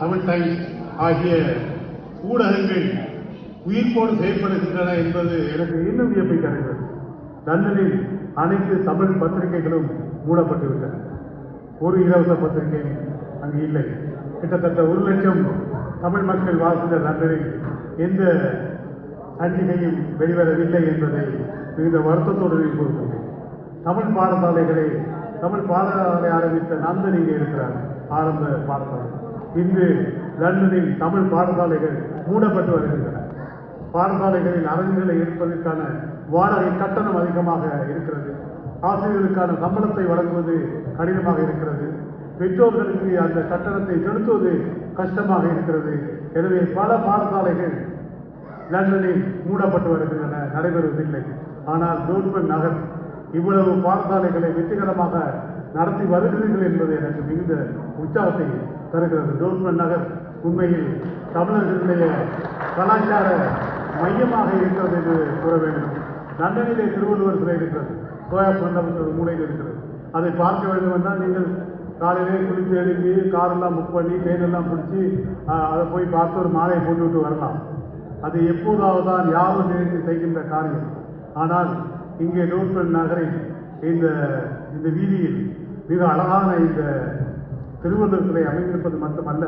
Tamil times ஆகிய ஊடகங்கள் உயிர்ப்போடு செயல்படுகின்றன என்பது எனக்கு இன்னும் வியப்பை தருகிறது. லண்டனில் அனைத்து தமிழ் பத்திரிகைகளும் மூடப்பட்டுவிட்டன. ஒரு இலவச பத்திரிகை அங்கு இல்லை. கிட்டத்தட்ட ஒரு லட்சம் தமிழ் மக்கள் வாழ்கின்ற லண்டனில் எந்த சஞ்சிகையும் வெளிவரவில்லை என்பதை மிகுந்த வருத்தத்தோடு கூறுகின்றேன் தமிழ் பாடசாலைகளை தமிழ் பாடசாலை ஆரம்பித்த நந்தன் இங்கே இருக்கிறார் ஆரம்ப பாடசாலை இன்று லண்டனில் தமிழ் பாடசாலைகள் மூடப்பட்டு வருகின்றன. பாடசாலைகளில் அரங்குகளை இருப்பதற்கான வாடகை கட்டணம் அதிகமாக இருக்கிறது. ஆசிரியர்களுக்கான சம்பளத்தை வழங்குவது கடினமாக இருக்கிறது. பெற்றோர்களுக்கு அந்த கட்டணத்தை செலுத்துவது கஷ்டமாக இருக்கிறது. எனவே பல பாடசாலைகள் லண்டனில் மூடப்பட்டு வருகின்றன நடைபெறுவதில்லை. ஆனால் டோட்மன் நகர் இவ்வளவு பாடசாலைகளை வெற்றிகரமாக நடத்தி வருகிறீர்கள் என்பது எனக்கு மிகுந்த உற்சாகத்தை தருகிறது. டோட்மன் நகர் உண்மையில் தமிழர்களுடைய கலாச்சார மையமாக இருக்கிறது என்று கூற வேண்டும். லண்டனிலே திருவள்ளுவர் சிலை இருக்கிறது. சோயா மண்டபத்தில் மூலையில் இருக்கிறது. அதை பார்க்க வேண்டும் என்றால் நீங்கள் காலையிலே குளித்து எழுப்பி காரெல்லாம் புக் பண்ணி ட்ரெயினெல்லாம் பிடிச்சி அதை போய் பார்த்து ஒரு மாலையை போட்டு விட்டு வரலாம். அது எப்போதாவது தான் யாரும் நினைத்து செய்கின்ற காரியம். ஆனால் இங்கே டோட்மன் நகரில் இந்த இந்த வீதியில் மிக அழகான இந்த திருவள்ளுவர் சிலை அமைந்திருப்பது மட்டுமல்ல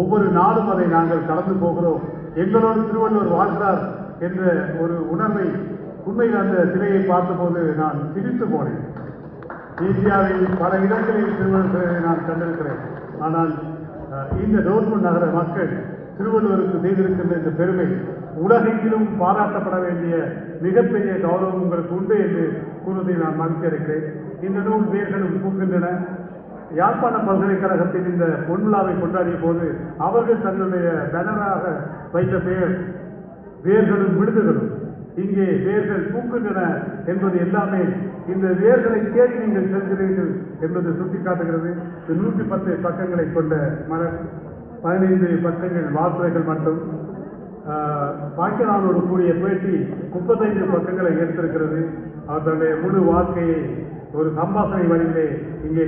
ஒவ்வொரு நாளும் அதை நாங்கள் கடந்து போகிறோம். எங்களோடு திருவள்ளுவர் வாழ்கிறார் என்ற ஒரு உணர்வை உண்மையில் அந்த சிலையை பார்த்தபோது நான் சிரித்து போனேன். இந்தியாவில் பல இடங்களில் திருவள்ளுவர் சிலையை நான் கண்டிருக்கிறேன். ஆனால் இந்த டோட்மன் நகர மக்கள் திருவள்ளுவருக்கு செய்திருக்கின்ற இந்த பெருமை உலகெங்கிலும் பாராட்டப்பட வேண்டிய மிகப்பெரிய கௌரவம் உங்களுக்கு உண்டு என்று கூறுவதை நான் மகிழ்ச்சியிருக்கிறேன் இந்த நூல் வேர்களும் பூக்கின்றன. யாழ்ப்பாண பல்கலைக்கழகத்தின் இந்த பொன்விழாவை கொண்டாடிய போது அவர்கள் தங்களுடைய பேனராக வைத்த பெயர் வேர்களும் விடுதுகளும். இங்கே வேர்கள் பூக்கின்றன என்பது எல்லாமே இந்த வேர்களை தேடி நீங்கள் செல்கிறீர்கள் என்பது சுட்டிக்காட்டுகிறது. நூற்றி பத்து பக்கங்களை கொண்ட மலர். பதினைந்து பக்கங்கள் வார்த்தைகள் மட்டும் பாக்கியநாதோடு கூடிய பேட்டி முப்பத்தைந்து பக்கங்களை எடுத்திருக்கிறது அவர்களுடைய முழு வாழ்க்கையை ஒரு சம்பாசனை வழியிலே இங்கே